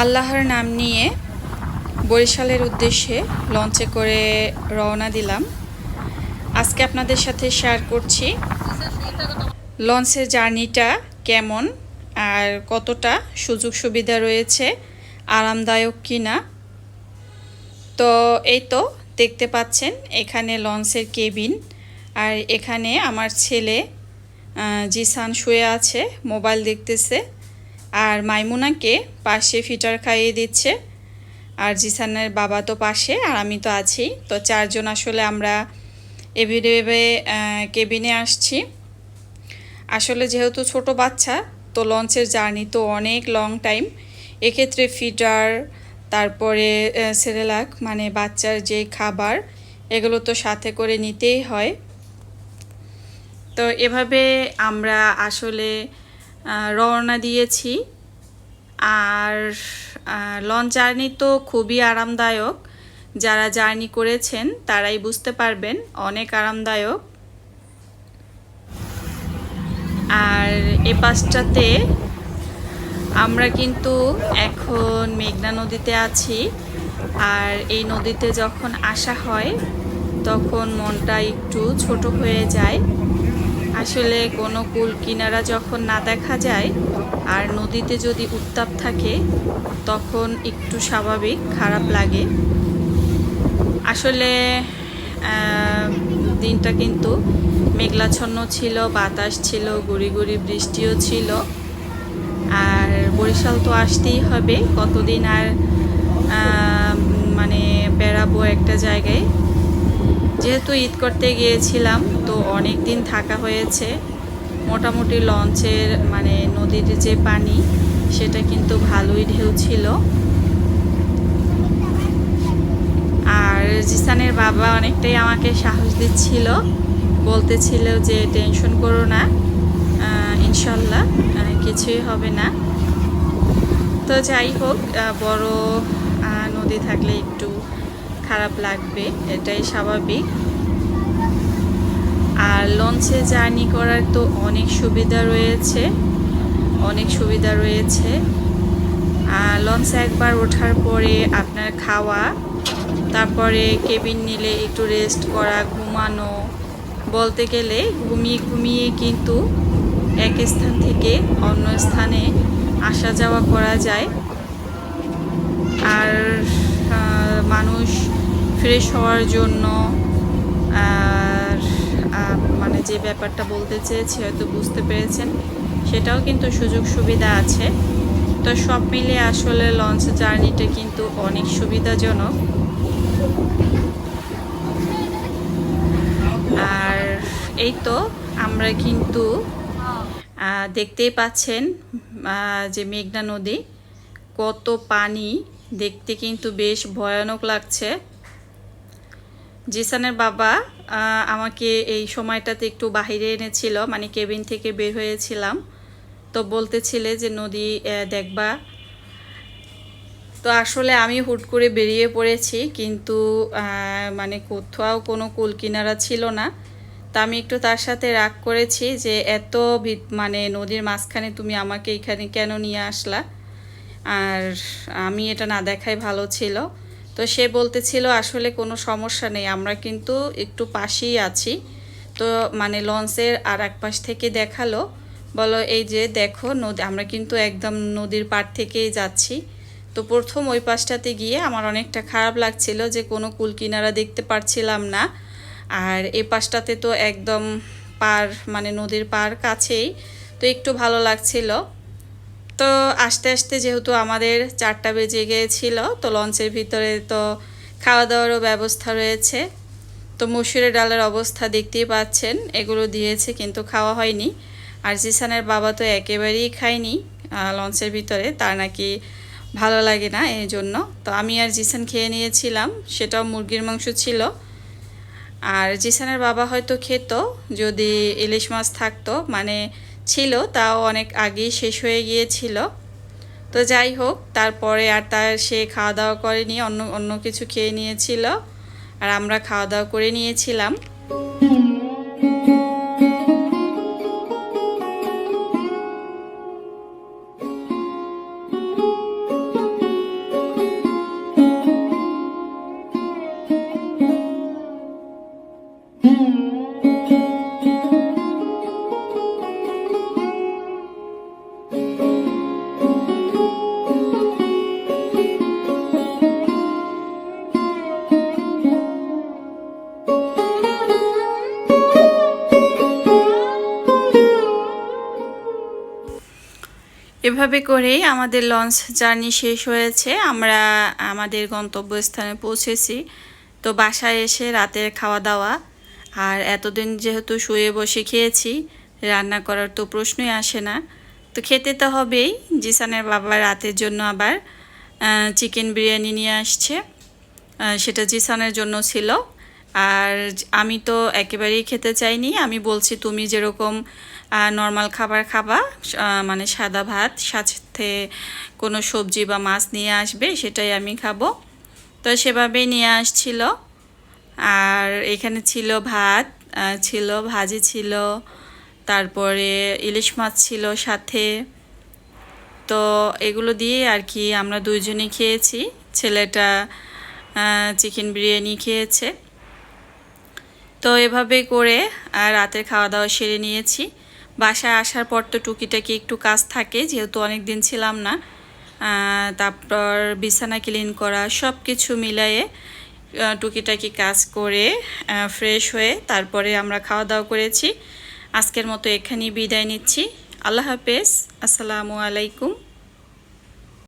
আল্লাহর নাম নিয়ে বরিশালের উদ্দেশ্যে লঞ্চে করে রওনা দিলাম। আজকে আপনাদের সাথে শেয়ার করছি লঞ্চের জার্নিটা কেমন আর কতটা সুযোগ সুবিধা রয়েছে, আরামদায়ক কিনা। তো এই তো দেখতে পাচ্ছেন এখানে লঞ্চের কেবিন আর এখানে আমার ছেলে জিসান শুয়ে আছে, মোবাইল দেখতেছে। আর মাইমুনাকে পাশে ফিটার খাইয়ে দিচ্ছে। আর জিসানের বাবা তো পাশে, আর আমি তো আছি। তো চারজন আসলে আমরা এভিডেভে কেবিনে আসছি। আসলে যেহেতু ছোট বাচ্চা, তো লঞ্চের জার্নি তো অনেক লং টাইম। এক্ষেত্রে ফিডার তারপরে সেরেলাক মানে বাচ্চার যে খাবার, এগুলো তো সাথে করে নিতেই হয়। তো এভাবে আমরা আসলে রওনা দিয়েছি। আর লঞ্চ জার্নি তো খুবই আরামদায়ক। যারা জার্নি করেছেন, তারাই বুঝতে পারবেন, অনেক আরামদায়ক। আর এ পাশটাতে আমরা কিন্তু এখন মেঘনা নদীতে আছি। আর এই নদীতে যখন আসা হয়, তখন মনটা একটু ছোট হয়ে যায়। আসলে কোনো কুল কিনারা যখন না দেখা যায় আর নদীতে যদি উত্তাপ থাকে, তখন একটু স্বাভাবিক, খারাপ লাগে। আসলে দিনটা কিন্তু মেঘলাচ্ছন্ন ছিল, বাতাস ছিল, গুড়ি গুড়ি বৃষ্টিও ছিল। আর বরিশাল তো আসতেই হবে, কতদিন আর মানে বেড়াবো একটা জায়গায়। যেহেতু ঈদ করতে গিয়েছিলাম অনেক দিন থাকা হয়েছে। মোটামুটি লঞ্চের মানে নদীর যে পানি, সেটা কিন্তু ভালোই ঢেউ ছিল। আর জিসানের বাবা অনেকটাই আমাকে সাহস দিচ্ছিল। বলতেছিল যে, টেনশন করো না ইনশাল্লাহ কিছুই হবে না। তো যাই হোক বড় নদী থাকলে একটু খারাপ লাগবে, এটাই স্বাভাবিক। আর লঞ্চে জার্নি করার তো অনেক সুবিধা রয়েছে, অনেক সুবিধা রয়েছে। আর লঞ্চে একবার ওঠার পরে আপনার খাওয়া, তারপরে কেবিন নিলে একটু রেস্ট করা, ঘুমানো, বলতে গেলে ঘুমিয়ে ঘুমিয়ে কিন্তু এক স্থান থেকে অন্য স্থানে আসা যাওয়া করা যায়। আর মানুষ ফ্রেশ হওয়ার জন্য যে ব্যাপারটা বলতে চেয়েছি হয়তো বুঝতে পেরেছেন, সেটাও কিন্তু সুযোগ সুবিধা আছে। তো সব মিলে আসলে লঞ্চ জার্নিটা কিন্তু অনেক সুবিধাজনক। আর এই তো আমরা কিন্তু দেখতেই পাচ্ছেন যে মেঘনা নদী, কত পানি, দেখতে কিন্তু বেশ ভয়ানক লাগছে। জিসানের বাবা আমাকে এই সময়টাতে একটু বাহিরে এনেছিল মানে কেবিন থেকে বের হয়েছিলাম। তো বলতেছিলে যে, নদী দেখবা। তো আসলে আমি হুট করে বেরিয়ে পড়েছি, কিন্তু মানে কোথাও কোনো কুল কিনারা ছিল না। তা আমি একটু তার সাথে রাগ করেছি যে, এত মানে নদীর মাঝখানে তুমি আমাকে এখানে কেন নিয়ে আসলা? আর আমি এটা না দেখাই ভালো ছিল। তো সে বলতেছিল, আসলে কোনো সমস্যা নেই, আমরা কিন্তু একটু পাশেই আছি। তো মানে লঞ্চের আর এক পাশ থেকে দেখাল, বলো, এই যে দেখো, নদী, আমরা কিন্তু একদম নদীর পাড় থেকেই যাচ্ছি। তো প্রথম ওই পাশটাতে গিয়ে আমার অনেকটা খারাপ লাগছিল যে কোনো কুল কিনারা দেখতে পারছিলাম না। আর এই পাশটাতে তো একদম পার মানে নদীর পার কাছেই, তো একটু ভালো লাগছিল। তো আস্তে আস্তে যেহেতু আমাদের চারটা বেজে গিয়েছিল, তো লঞ্চের ভিতরে তো খাওয়া দাওয়ারও ব্যবস্থা রয়েছে। তো মসুরের ডালের অবস্থা দেখতেই পাচ্ছেন, এগুলো দিয়েছে কিন্তু খাওয়া হয়নি। আর জিসানের বাবা তো একেবারেই খায়নি লঞ্চের ভিতরে, তার নাকি ভালো লাগে না এই জন্য তো আমি আর জিসান খেয়ে নিয়েছিলাম, সেটাও মুরগির মাংস ছিল। আর জিসানের বাবা হয়তো খেত, যদি ইলিশ মাছ থাকতো মানে ছিল, তাও অনেক আগেই শেষ হয়ে গিয়েছিল। তো যাই হোক, তারপরে আর তার সে খাওয়া দাওয়া করেনি, অন্য অন্য কিছু খেয়ে নিয়েছিল। আর আমরা খাওয়া দাওয়া করে নিয়েছিলাম। এভাবে করেই আমাদের লঞ্চ জার্নি শেষ হয়েছে। আমরা আমাদের গন্তব্যস্থানে পৌঁছেছি। তো বাসায় এসে রাতের খাওয়া দাওয়া আর এতদিন যেহেতু শুয়ে বসে খেয়েছি, রান্না করার তো প্রশ্নই আসে না। তো খেতে তো হবেই। জিসানের বাবা রাতের জন্য আবার চিকেন বিরিয়ানি নিয়ে আসছে। সেটা জিসানের জন্য ছিল। আর আমি তো একেবারেই খেতে চাইনি। আমি বলছি, তুমি যেরকম নর্মাল খাবার খাবা মানে সাদা ভাত, সাথে কোনো সবজি বা মাছ নিয়ে আসবে, সেটাই আমি খাব। তো সেভাবেই নিয়ে আসছিল। আর এখানে ছিল ভাত ছিল, ভাজি ছিল, তারপরে ইলিশ মাছ ছিল সাথে। তো এগুলো দিয়ে আর কি আমরা দুইজনই খেয়েছি। ছেলেটা চিকেন বিরিয়ানি খেয়েছে। তো এভাবে করে আর রাতের খাওয়া দাওয়া সেরে নিয়েছি। বাসায় আসার পর তো টুকিটাকি একটু কাজ থাকে, যেহেতু অনেক দিন ছিলাম না। তারপর বিছানা ক্লিন করা সব কিছু মিলাইয়ে টুকিটাকি কাজ করে ফ্রেশ হয়ে তারপরে আমরা খাওয়া দাওয়া করেছি। আজকের মতো এখানেই বিদায় নিচ্ছি। আল্লাহ হাফেজ। আসসালামু আলাইকুম।